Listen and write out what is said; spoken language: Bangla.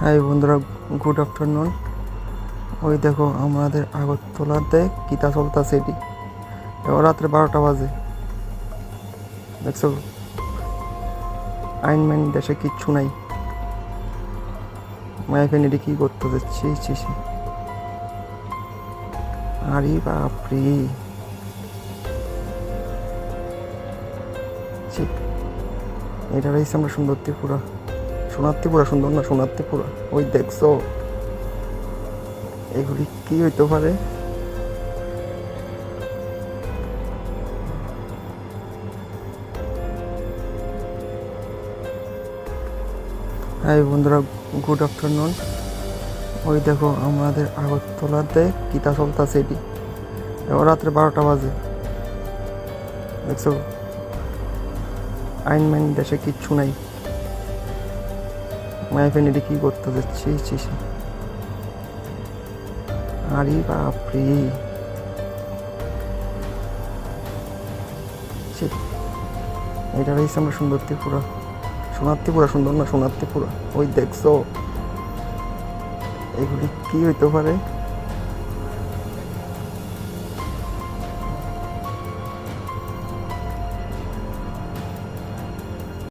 হাই বন্ধুরা গুড আফটারনুন ওই দেখো, আমাদের আগরতলাতে কিতা চলতেছে এটি এবার রাত্রে বারোটা বাজে। দেখছ? আইন মাইন দেশে কিচ্ছু নাই। মাইফেন এটি কী করতে যাচ্ছি ছি ছি। আরে বাপরে। রয়েছে আমরা সুন্দর ত্রিপুরা সোনার ত্রিপুরা সুন্দর না সোনার ত্রিপুরা ওই দেখছ? এগুলি কি হইতে পারে? হাই বন্ধুরা গুড আফটারনুন ওই দেখো, আমাদের আগরতলাতে কিতা চলতেছে এটি। এবার রাত্রে বারোটা বাজে। দেখছ? আইন মাইন দেশে কিচ্ছু নাই। মাইফেন এটা কি করতে যাচ্ছি ছি আরে বাপরে। এটা রয়েছে আমরা সুন্দর ত্রিপুরা। সোনার ত্রিপুরা সুন্দর না সোনার ত্রিপুরা? ওই দেখছ। এগুলি কি হইতে পারে?